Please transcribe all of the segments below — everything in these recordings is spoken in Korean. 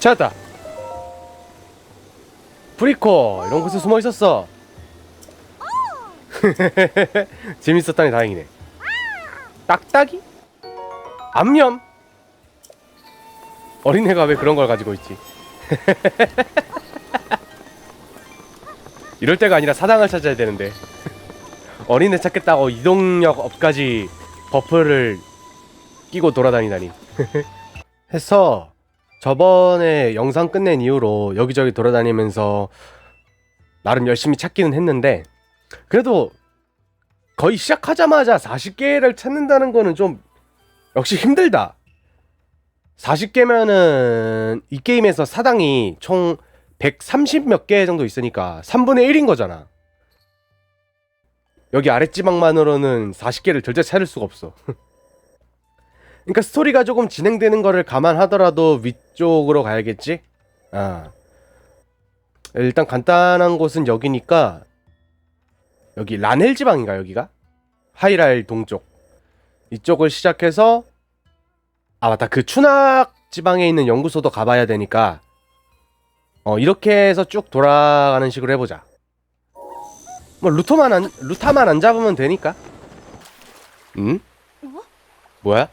찾았다. 브리코 이런 곳에 숨어 있었어. 재밌었다니 다행이네. 딱딱이? 암염? 어린애가 왜 그런 걸 가지고 있지? 이럴 때가 아니라 사당을 찾아야 되는데 어린애 찾겠다고 이동력 업까지 버프를 끼고 돌아다니다니 해서 저번에 영상 끝낸 이후로 여기저기 돌아다니면서 나름 열심히 찾기는 했는데 그래도 거의 시작하자마자 40개를 찾는다는 거는 좀 역시 힘들다. 40개면은 이 게임에서 사당이 총 130 몇 개 정도 있으니까 3분의 1인 거잖아. 여기 아랫지방만으로는 40개를 절대 찾을 수가 없어. 그러니까 스토리가 조금 진행되는 거를 감안하더라도 위쪽으로 가야겠지? 아. 일단 간단한 곳은 여기니까 여기 라넬 지방인가 여기가? 하이랄 동쪽 이쪽을 시작해서 아 맞다 그 추낙 지방에 있는 연구소도 가봐야 되니까 어 이렇게 해서 쭉 돌아가는 식으로 해보자 뭐 루토만 안 루타만 안 잡으면 되니까 응? 뭐야?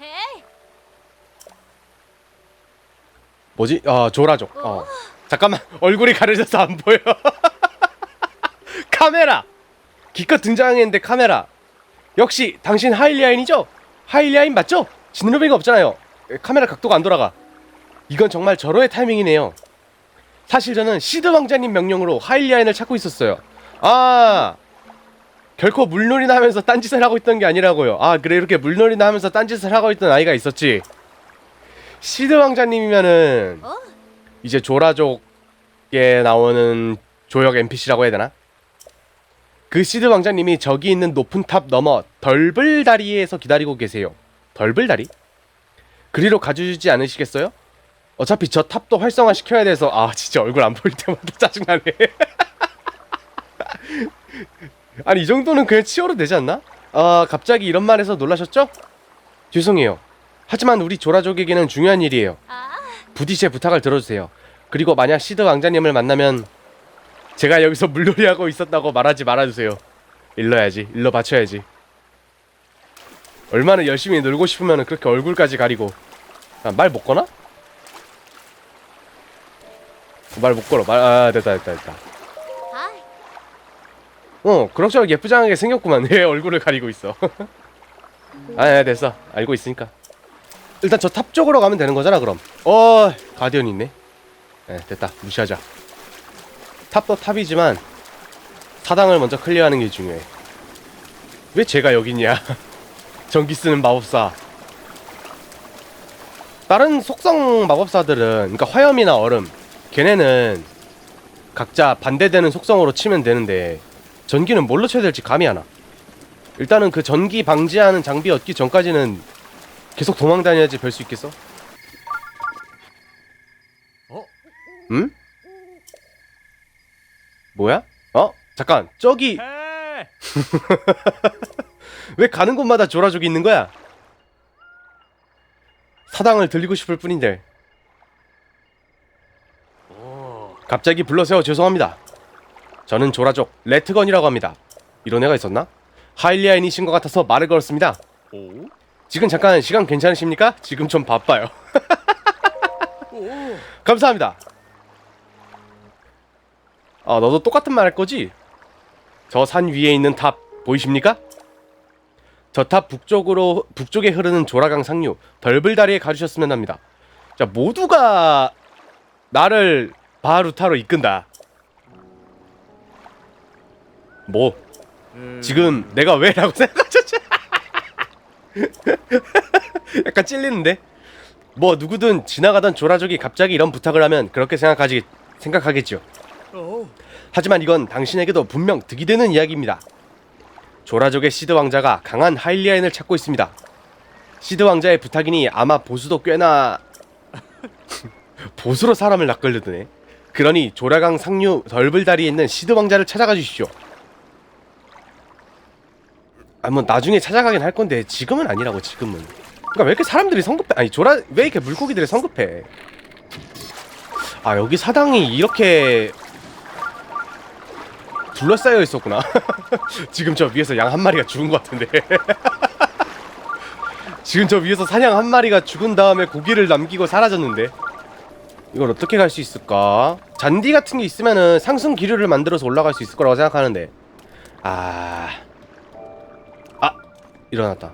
헤이, 뭐지? 어 조라족. 어. 잠깐만 얼굴이 가려져서 안 보여. 카메라. 기껏 등장했는데 카메라. 역시 당신 하일리아인이죠? 하일리아인 맞죠? 진루비가 없잖아요. 에, 카메라 각도가 안 돌아가. 이건 정말 절호의 타이밍이네요. 사실 저는 시드 왕자님 명령으로 하일리아인을 찾고 있었어요. 아. 결코 물놀이나 하면서 딴짓을 하고 있던 게 아니라고요. 아 그래 이렇게 물놀이나 하면서 딴짓을 하고 있던 아이가 있었지. 시드 왕자님이면은 어? 이제 조라족에 나오는 조역 NPC라고 해야 되나? 그 시드 왕자님이 저기 있는 높은 탑 넘어 덜블다리에서 기다리고 계세요. 덜블다리? 그리로 가주지 않으시겠어요? 어차피 저 탑도 활성화 시켜야 돼서 아 진짜 얼굴 안 보일 때마다 짜증나네. 아니 이 정도는 그냥 치워도 되지 않나? 아 갑자기 이런 말해서 놀라셨죠? 죄송해요. 하지만 우리 조라족에게는 중요한 일이에요. 아, 부디 제 부탁을 들어주세요. 그리고 만약 시드 왕자님을 만나면 제가 여기서 물놀이하고 있었다고 말하지 말아주세요. 일러야지. 일러 바쳐야지. 얼마나 열심히 놀고 싶으면 그렇게 얼굴까지 가리고 아, 말 못 거나? 말 못 걸어. 말 아 됐다 됐다 됐다. 하이, 어 그럭저럭 예쁘장하게 생겼구만. 왜 얼굴을 가리고 있어? 아 아, 됐어. 알고 있으니까. 일단 저 탑 쪽으로 가면 되는 거잖아 그럼. 어 가디언 있네. 네 됐다. 무시하자. 탑도 탑이지만 사당을 먼저 클리어하는 게 중요해. 왜 제가 여기 있냐? 전기 쓰는 마법사. 다른 속성 마법사들은 그러니까 화염이나 얼음 걔네는 각자 반대되는 속성으로 치면 되는데 전기는 뭘로 쳐야 될지 감이 안 와. 일단은 그 전기 방지하는 장비 얻기 전까지는 계속 도망 다녀야지 별 수 있겠어? 어? 응? 뭐야? 어? 잠깐 저기 헤! 왜 가는 곳마다 조라족이 있는 거야? 사당을 들리고 싶을 뿐인데 오. 갑자기 불러세워 죄송합니다. 저는 조라족 레트건이라고 합니다. 이런 애가 있었나? 하일리아인이신 것 같아서 말을 걸었습니다. 오. 지금 잠깐 시간 괜찮으십니까? 지금 좀 바빠요. 오. 감사합니다. 아 너도 똑같은 말 할 거지? 저 산 위에 있는 탑 보이십니까? 저 탑 북쪽으로 북쪽에 흐르는 조라강 상류 덜블다리에 가주셨으면 합니다. 자 모두가 나를 바루타로 이끈다. 뭐 음. 지금 내가 왜라고 생각하셨지? 약간 찔리는데? 뭐 누구든 지나가던 조라족이 갑자기 이런 부탁을 하면 그렇게 생각하지 생각하겠죠. 오. 하지만 이건 당신에게도 분명 득이 되는 이야기입니다. 조라족의 시드 왕자가 강한 하일리아인을 찾고 있습니다. 시드 왕자의 부탁이니 아마 보수도 꽤나 보수로 사람을 낚으려드네. 그러니 조라강 상류 덜블다리에 있는 시드 왕자를 찾아가 주십시오. 아뭐 나중에 찾아가긴 할 건데 지금은 아니라고 지금은. 그러니까 왜 이렇게 사람들이 성급해? 아니 조라 왜 이렇게 물고기들이 성급해? 아 여기 사당이 이렇게 둘러싸여 있었구나. 지금 저 위에서 양 한 마리가 죽은 것 같은데. 지금 저 위에서 사냥 한 마리가 죽은 다음에 고기를 남기고 사라졌는데. 이걸 어떻게 갈 수 있을까? 잔디 같은 게 있으면은 상승 기류를 만들어서 올라갈 수 있을 거라고 생각하는데. 아, 아 일어났다.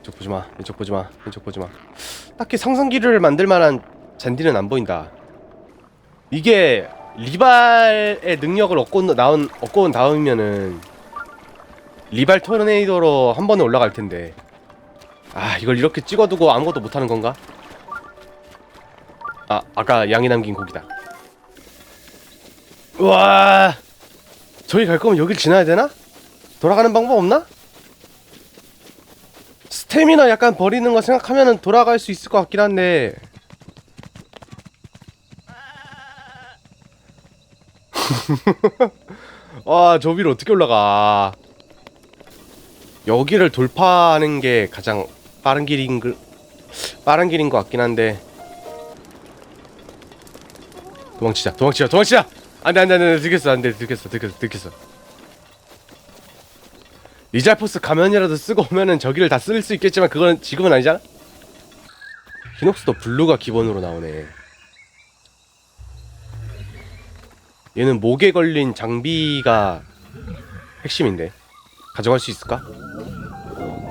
이쪽 보지 마. 이쪽 보지 마. 이쪽 보지 마. 딱히 상승 기류를 만들 만한 잔디는 안 보인다. 이게 리발의 능력을 얻고 온- 나온 얻고 온 다음이면은 리발 토네이도로 한 번에 올라갈 텐데. 아, 이걸 이렇게 찍어두고 아무것도 못 하는 건가? 아, 아까 양이 남긴 고기다. 우와. 저기 갈 거면 여길 지나야 되나? 돌아가는 방법 없나? 스태미나 약간 버리는 거 생각하면은 돌아갈 수 있을 것 같긴 한데. 와, 저 위로 어떻게 올라가? 여기를 돌파하는 게 가장 빠른 길인 그 빠른 길인 것 같긴 한데. 도망치자, 도망치자, 도망치자! 안돼, 안돼, 안돼, 들켰어, 안돼, 들켰어, 들켰어, 들켰어. 리잘포스 가면이라도 쓰고 오면은 저기를 다 쓸 수 있겠지만 그거는 지금은 아니잖아. 히녹스도 블루가 기본으로 나오네. 얘는 목에 걸린 장비가 핵심인데 가져갈 수 있을까?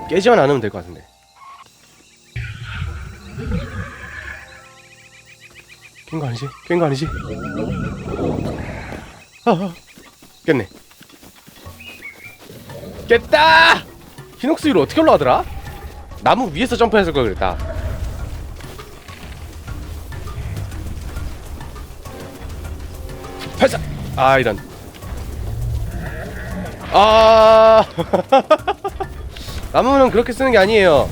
깨지만 않으면 될 것 같은데. 깬 거 아니지? 깬 거 아니지? 아, 아, 깼네. 깼다! 히녹스 위로 어떻게 올라가더라? 나무 위에서 점프했을 걸 그랬다. 발사! 아 이런. 아 나무는 그렇게 쓰는 게 아니에요.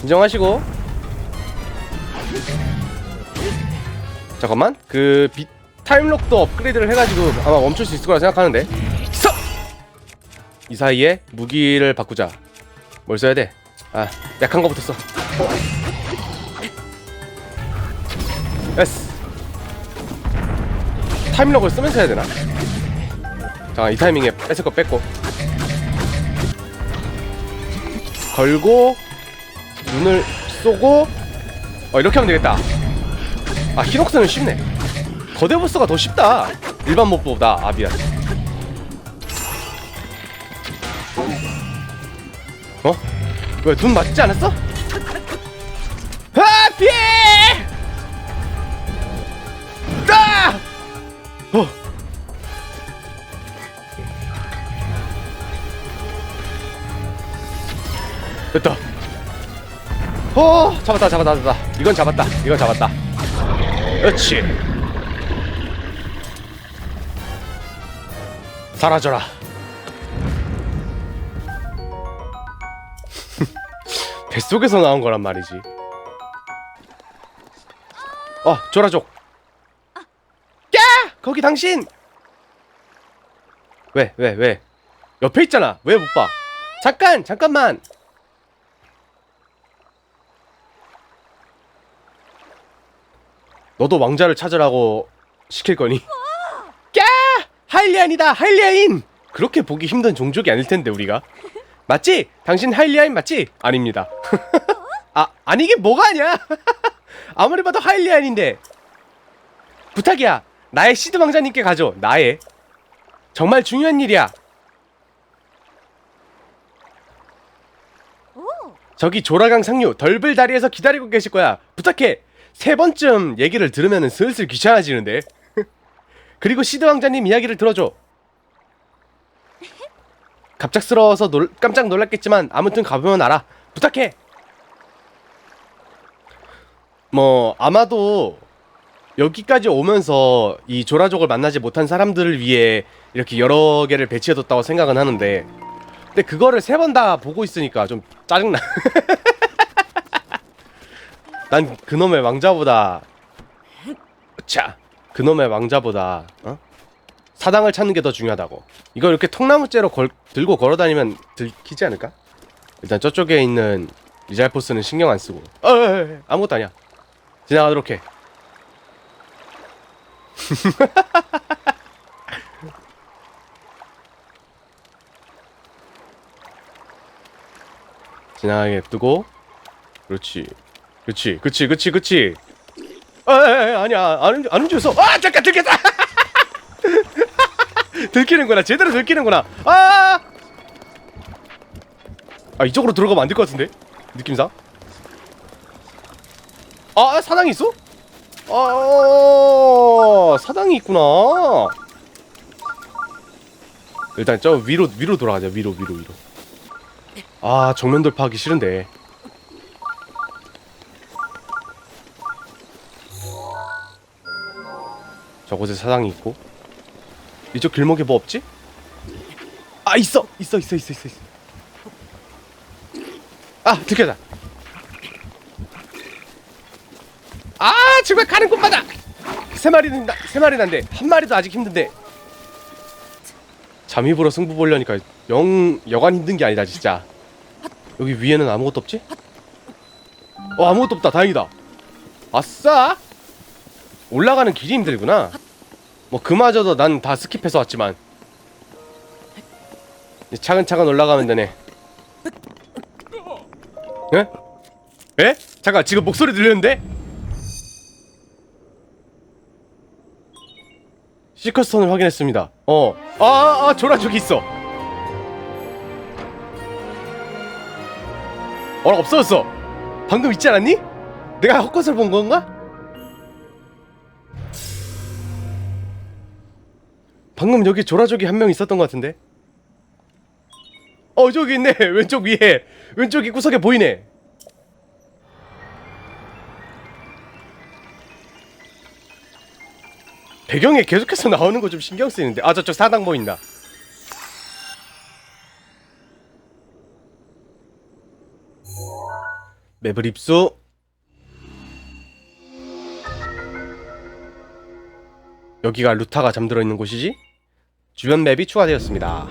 진정하시고. 잠깐만 그 비, 타임록도 업그레이드를 해가지고 아마 멈출 수 있을 거라 생각하는데. 서! 이 사이에 무기를 바꾸자. 뭘 써야 돼? 아 약한 거부터 써. 됐어. 타임록을 쓰면서 해야 되나? 잠깐 이 타이밍에 뺏을 거 뺐고 걸고 눈을 쏘고 어 이렇게 하면 되겠다 아 히녹스는 쉽네 거대 보스가 더 쉽다 일반 몹보다 아 미안 어? 왜 눈 맞지 않았어? 아 피해! 아! 어. 됐다. 어, 잡았다, 잡았다, 잡았다. 이건 잡았다. 이건 잡았다. 그렇지. 사라져라. 뱃속에서 나온 거란 말이지. 어, 조라족. 야! 거기 당신! 왜, 왜, 왜? 옆에 있잖아. 왜 못 봐? 잠깐, 잠깐만. 너도 왕자를 찾으라고 시킬 거니? 야! 하일리안이다, 하일리아인! 그렇게 보기 힘든 종족이 아닐 텐데 우리가. 맞지? 당신 하일리아인 맞지? 아닙니다. 아, 아니 이게 뭐가 아니야? 아무리 봐도 하일리안인데. 부탁이야. 나의 시드 왕자님께 가져. 나의. 정말 중요한 일이야. 저기 조라강 상류 덜블 다리에서 기다리고 계실 거야. 부탁해. 세 번쯤 얘기를 들으면 슬슬 귀찮아지는데. 그리고 시드 왕자님 이야기를 들어줘. 갑작스러워서 놀, 깜짝 놀랐겠지만 아무튼 가보면 알아. 부탁해. 뭐 아마도 여기까지 오면서 이 조라족을 만나지 못한 사람들을 위해 이렇게 여러 개를 배치해뒀다고 생각은 하는데 근데 그거를 세 번 다 보고 있으니까 좀 짜증나 난 그놈의 왕자보다 자 그놈의 왕자보다 어? 사당을 찾는 게 더 중요하다고. 이거 이렇게 통나무째로 걸, 들고 걸어다니면 들키지 않을까? 일단 저쪽에 있는 리잘포스는 신경 안 쓰고. 어, 어, 어, 아무것도 아니야. 지나가도록 해. 지나가게 뜨고 그렇지 그렇지 그렇지 그렇지 그렇지 아 아니야 안, 안 움직였어 아 잠깐 들켰다 들키는구나. 제대로 들키는구나. 아! 아 이쪽으로 들어가면 안 될 것 같은데? 느낌상? 아 사당이 있어? 아 사당이 있구나. 일단 저 위로 위로 돌아가자. 위로 위로 위로. 아 정면 돌파하기 싫은데. 저곳에 사당이 있고 이쪽 길목에 뭐 없지? 아 있어! 있어 있어 있어 있어 있어. 아 들켰다. 아 정말 가는 곳마다! 세 마리는 나, 세 마리 난데 한 마리도 아직 힘든데. 잠입으로 승부 보려니까 영 여간 힘든 게 아니다 진짜. 여기 위에는 아무것도 없지? 어 아무것도 없다. 다행이다. 아싸! 올라가는 길이 힘들구나 뭐 그마저도 난 다 스킵해서 왔지만 이제 차근차근 올라가면 되네 예? 예? 잠깐 지금 목소리 들리는데? 시커스턴을 확인했습니다 어 아, 아 조라 저기 있어 어 없어졌어 방금 있지 않았니? 내가 헛것을 본 건가? 방금 여기 조라족이 한 명 있었던 것 같은데? 어 저기 있네. 왼쪽 위에. 왼쪽 이 구석에 보이네. 배경에 계속해서 나오는 거 좀 신경 쓰이는데. 아 저쪽 사당 보인다. 맵을 입수. 여기가 루타가 잠들어 있는 곳이지? 주변 맵이 추가되었습니다.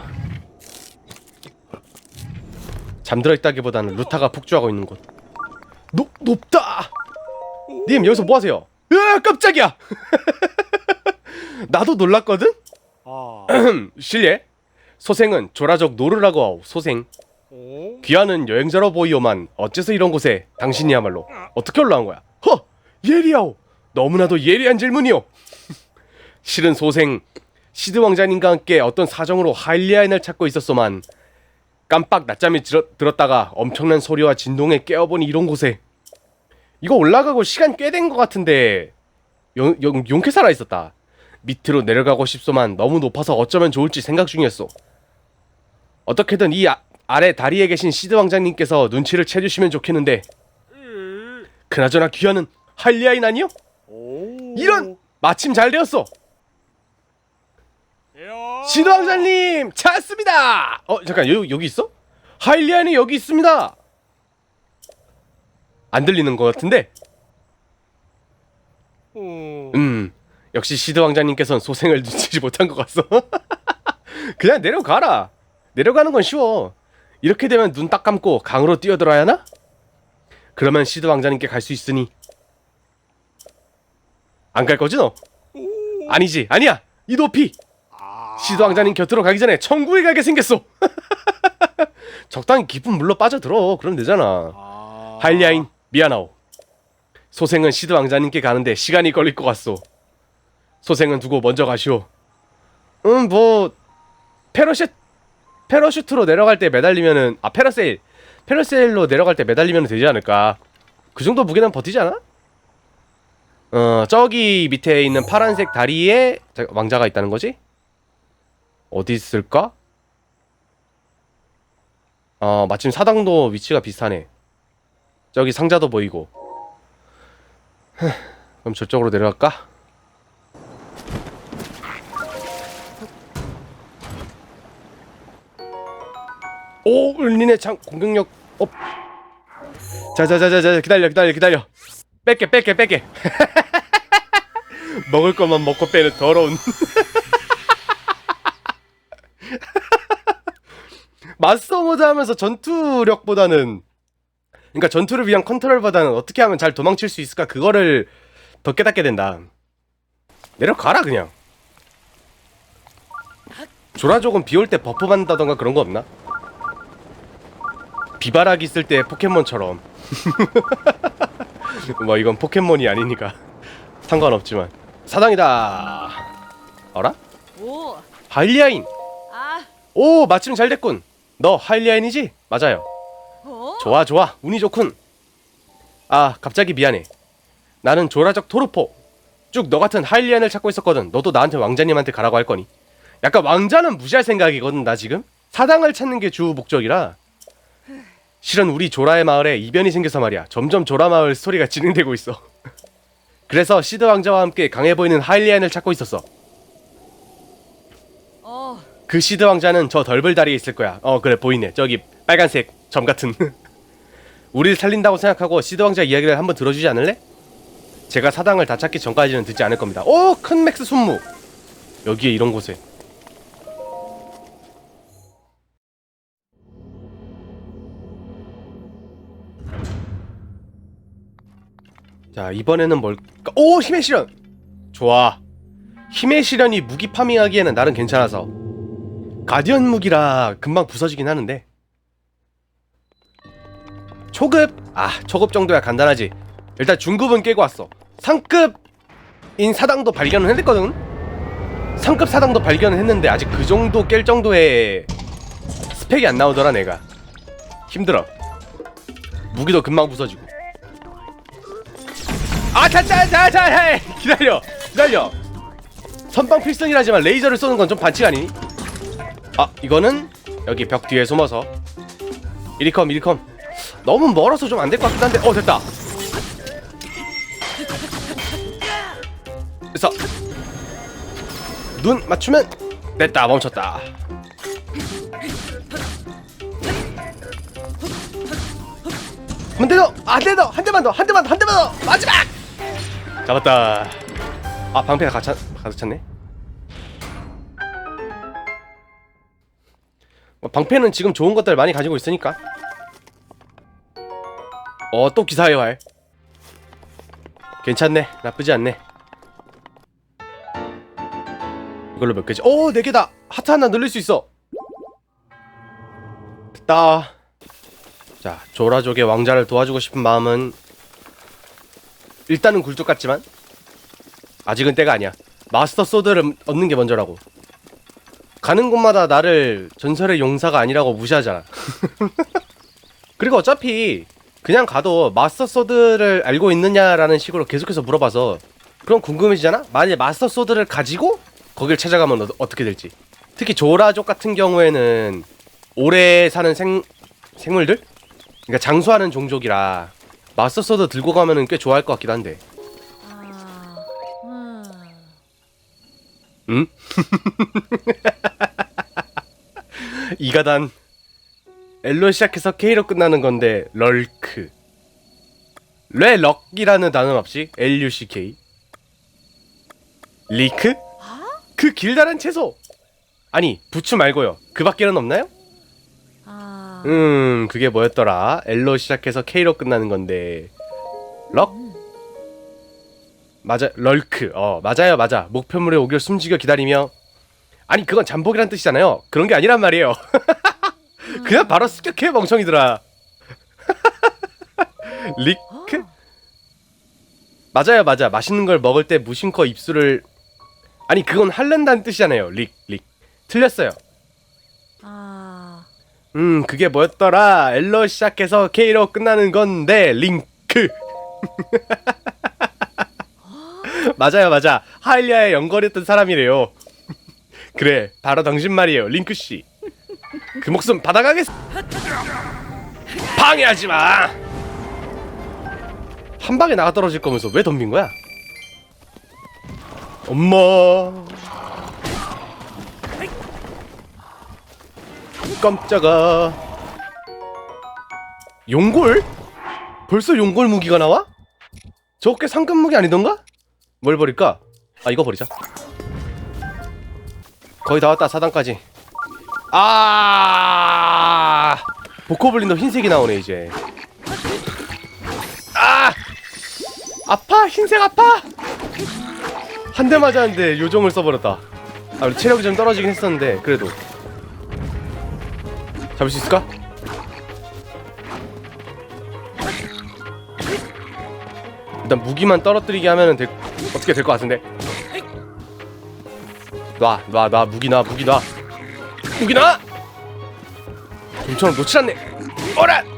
잠들어 있다기보다는 루타가 폭주하고 있는 곳. 높 높다. 님 여기서 뭐 하세요? 으아 깜짝이야. 나도 놀랐거든. 아. 실례. 소생은 조라적 노르라고 하오. 소생. 오. 귀하는 여행자로 보이오만 어째서 이런 곳에 당신이야말로 어떻게 올라온 거야? 허 예리하오. 너무나도 예리한 질문이오. 실은 소생 시드 왕자님과 함께 어떤 사정으로 하일리아인을 찾고 있었소만 깜빡 들어, 들었다가 엄청난 소리와 진동에 깨어보니 이런 곳에 이거 올라가고 시간 꽤 된 것 같은데 용, 용, 용케 살아 있었다 밑으로 내려가고 싶소만 너무 높아서 어쩌면 좋을지 생각 중이었소 어떻게든 이 아, 아래 다리에 계신 시드 왕자님께서 눈치를 채주시면 좋겠는데 그나저나 귀하는 하일리아인 아니요? 오. 이런 마침 잘 되었어 야. 시드 왕자님 찾았습니다. 어 잠깐 여기 여기 있어? 하일리안이 여기 있습니다. 안 들리는 것 같은데. 오. 음 역시 시드 왕자님께서는 소생을 눈치지 못한 것 같소. 그냥 내려가라. 내려가는 건 쉬워. 이렇게 되면 눈 딱 감고 강으로 뛰어들어야 하나? 그러면 시드 왕자님께 갈 수 있으니 안 갈 거지 너? 아니지 아니야 이 높이 아. 시도 왕자님 곁으로 가기 전에 천국에 가게 생겼어. 적당히 깊은 물로 빠져들어. 그럼 되잖아. 아. 하일리아인 미안하오. 소생은 시드 왕자님께 가는데 시간이 걸릴 것 같소. 소생은 두고 먼저 가시오. 음, 뭐 패러슈 패러슈트로 내려갈 때 매달리면은 아 패러세일 패러세일로 내려갈 때 매달리면 되지 않을까. 그 정도 무게는 버티지 않아? 어 저기 밑에 있는 파란색 다리에 자, 왕자가 있다는 거지? 어디 있을까? 어 마침 사당도 위치가 비슷하네. 저기 상자도 보이고. 흠, 그럼 저쪽으로 내려갈까? 오, 을린의 장 공격력 업. 자자자자자 기다려 기다려 기다려. 뺄게 뺄게 뺄게. 먹을 것만 먹고 빼는 더러운. 마스터 모드 하면서 전투력보다는 그러니까 전투를 위한 컨트롤보다는 어떻게 하면 잘 도망칠 수 있을까 그거를 더 깨닫게 된다. 내려가라 그냥. 조라족은 비 올 때 버프 받는다던가 그런 거 없나? 비바라기 쓸때 포켓몬처럼. 뭐 이건 포켓몬이 아니니까 상관없지만 사당이다. 어라? 오, 하일리아인. 아, 오 마침 잘 됐군. 너 하일리아인이지? 맞아요. 어? 좋아 좋아 운이 좋군. 아 갑자기 미안해. 나는 조라적 토르포. 쭉 너 같은 하일리안을 찾고 있었거든. 너도 나한테 왕자님한테 가라고 할 거니? 약간 왕자는 무시할 생각이거든 나 지금. 사당을 찾는 게 주 목적이라. 실은 우리 조라의 마을에 이변이 생겨서 말이야. 점점 조라 마을 스토리가 진행되고 있어. 그래서 시드 왕자와 함께 강해 보이는 하일리안을 찾고 있었어. 어, 그 시드 왕자는 저 덜벌 다리에 있을 거야. 어 그래 보이네. 저기 빨간색 점 같은. 우리를 살린다고 생각하고 시드 왕자 이야기를 한번 들어주지 않을래? 제가 사당을 다 찾기 전까지는 듣지 않을 겁니다. 오, 큰 맥스 순무. 여기에 이런 곳에. 자 이번에는 뭘까? 오 힘의 실현. 좋아. 힘의 실현이 무기 파밍하기에는 나름 괜찮아서 가디언 무기라 금방 부서지긴 하는데. 초급? 아 초급 정도야. 간단하지. 일단 중급은 깨고 왔어. 상급인 사당도 발견을 했거든? 상급 사당도 발견을 했는데 아직 그 정도 깰 정도의 스펙이 안 나오더라 내가. 힘들어. 무기도 금방 부서지고. 아 자자자자 기다려. 기다려. 선방 필승이라지만 레이저를 쏘는 건 좀 반칙 아니니? 아 이거는 여기 벽 뒤에 숨어서 이리컴 이리컴 너무 멀어서 좀 안 될 것 같긴 한데 어 됐다 됐어 눈 맞추면 됐다 멈췄다 한 대 더! 안돼 더! 한 대만 더! 한 대만 더! 한 대만 더! 마지막! 잡았다 아 방패가 가차, 가득 찼네 방패는 지금 좋은 것들 많이 가지고 있으니까. 어 또 기사의 활 괜찮네. 나쁘지 않네. 이걸로 몇 개지? 오 4개다. 하트 하나 늘릴 수 있어. 됐다. 자 조라족의 왕자를 도와주고 싶은 마음은 일단은 굴뚝 같지만 아직은 때가 아니야. 마스터 소드를 얻는 게 먼저라고 가는 곳마다 나를 전설의 용사가 아니라고 무시하잖아. 그리고 어차피 그냥 가도 마스터 소드를 알고 있느냐라는 식으로 계속해서 물어봐서 그럼 궁금해지잖아? 만약에 마스터 소드를 가지고 거길 찾아가면 어, 어떻게 될지. 특히 조라족 같은 경우에는 오래 사는 생 생물들? 그러니까 장수하는 종족이라 마스터 소드 들고 가면은 꽤 좋아할 것 같기도 한데. 응? 이가단 L로 시작해서 K로 끝나는 건데 럴크 왜 럭이라는 단어 없이 L-U-C-K 리크? 그 길다란 채소 아니 부추 말고요 그 밖에는 없나요? 아, 음 그게 뭐였더라 L로 시작해서 K로 끝나는 건데 럭? 맞아 럴크. 어 맞아요 맞아. 목표물에 오길 숨죽여 기다리며. 아니 그건 잠복이란 뜻이잖아요. 그런 게 아니란 말이에요. 그냥 바로 습격해 멍청이들아. 리크? 맞아요 맞아. 맛있는 걸 먹을 때 무심코 입술을. 아니 그건 할른다는 뜻이잖아요. 릭 릭. 틀렸어요. 아, 음 그게 뭐였더라? L로 시작해서 K로 끝나는 건데 링크 맞아요 맞아. 하일리아에 연거렸던 사람이래요. 그래 바로 당신 말이에요 링크 씨. 그 목숨 받아가겠 방해하지 마 한 방에 나가 떨어질 거면서 왜 덤빈 거야? 엄마. 깜짝아. 용골? 벌써 용골 무기가 나와? 꽤 상급 무기 아니던가? 뭘 버릴까? 아 이거 버리자. 거의 다 왔다 사단까지. 아! 보코블린도 흰색이 나오네 이제. 아! 아파? 흰색 아파? 한 대 맞았는데 요정을 써버렸다. 아 우리 체력이 좀 떨어지긴 했었는데 그래도. 잡을 수 있을까? 일단 무기만 떨어뜨리게 하면은 될, 어떻게 될 것 같은데? 놔 놔 놔 무기 놔 무기 놔. 무기 놔! 좀처럼 놓질 않네. 어라!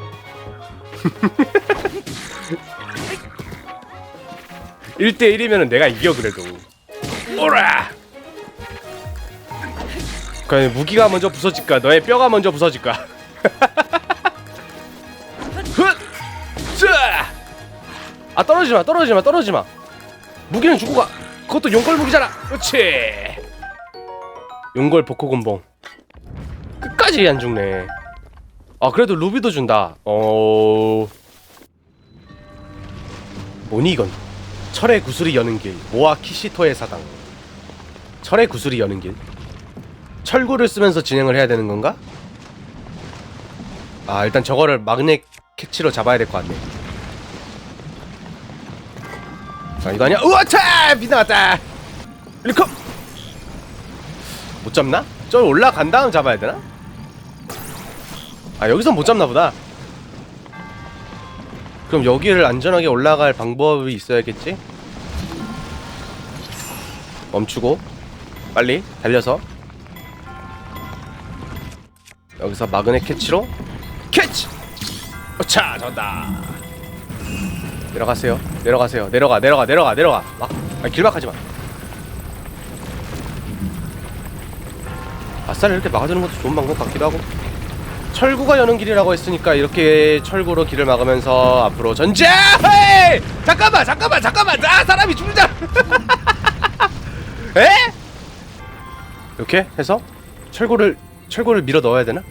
1대1이면은 내가 이겨 그래도. 오라! 그냥 무기가 먼저 부서질까? 너의 뼈가 먼저 부서질까! 아 떨어지마 떨어지마 떨어지마 무기는 주고 가. 그것도 용걸 무기잖아. 그렇지. 용걸 복호군봉. 끝까지 안 죽네. 아 그래도 루비도 준다. 어. 뭐니 이건? 철의 구슬이 여는 길 모아 키시토의 사당. 철의 구슬이 여는 길. 철구를 쓰면서 진행을 해야 되는 건가? 아 일단 저거를 마그넷 캐치로 잡아야 될 것 같네 자 이거 아니야 우와차 비나갔다 이렇게 못 잡나? 저 올라간 다음 잡아야 되나? 아 여기선 못 잡나 보다 그럼 여기를 안전하게 올라갈 방법이 있어야겠지? 멈추고 빨리 달려서 여기서 마그넷 캐치로 캐치! 어차 잡았다 내려가세요 내려가세요 내려가 내려가 내려가 내려가 막 아니 길막하지 마 아싸를 이렇게 막아주는 것도 좋은 방법 같기도 하고 철구가 여는 길이라고 했으니까 이렇게 철구로 길을 막으면서 앞으로 전진! 헤이! 잠깐만 잠깐만 잠깐만 아 사람이 죽는다 에? 이렇게 해서 철구를 철구를 밀어 넣어야 되나?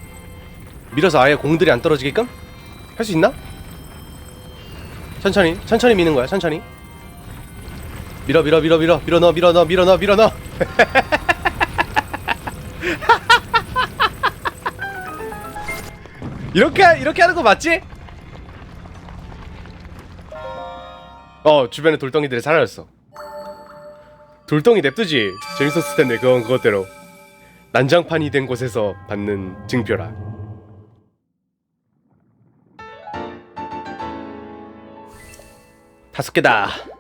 밀어서 아예 공들이 안 떨어지게끔 할 수 있나? 천천히 천천히 미는 거야 천천히. 밀어 밀어 밀어 밀어 밀어 넣어 밀어 넣어 밀어 넣어 밀어 넣어. 이렇게 이렇게 하는 거 맞지? 어 주변에 돌덩이들이 사라졌어. 돌덩이 냅두지. 재밌었을 텐데 그건 그것대로. 난장판이 된 곳에서 받는 증표라 다섯 개다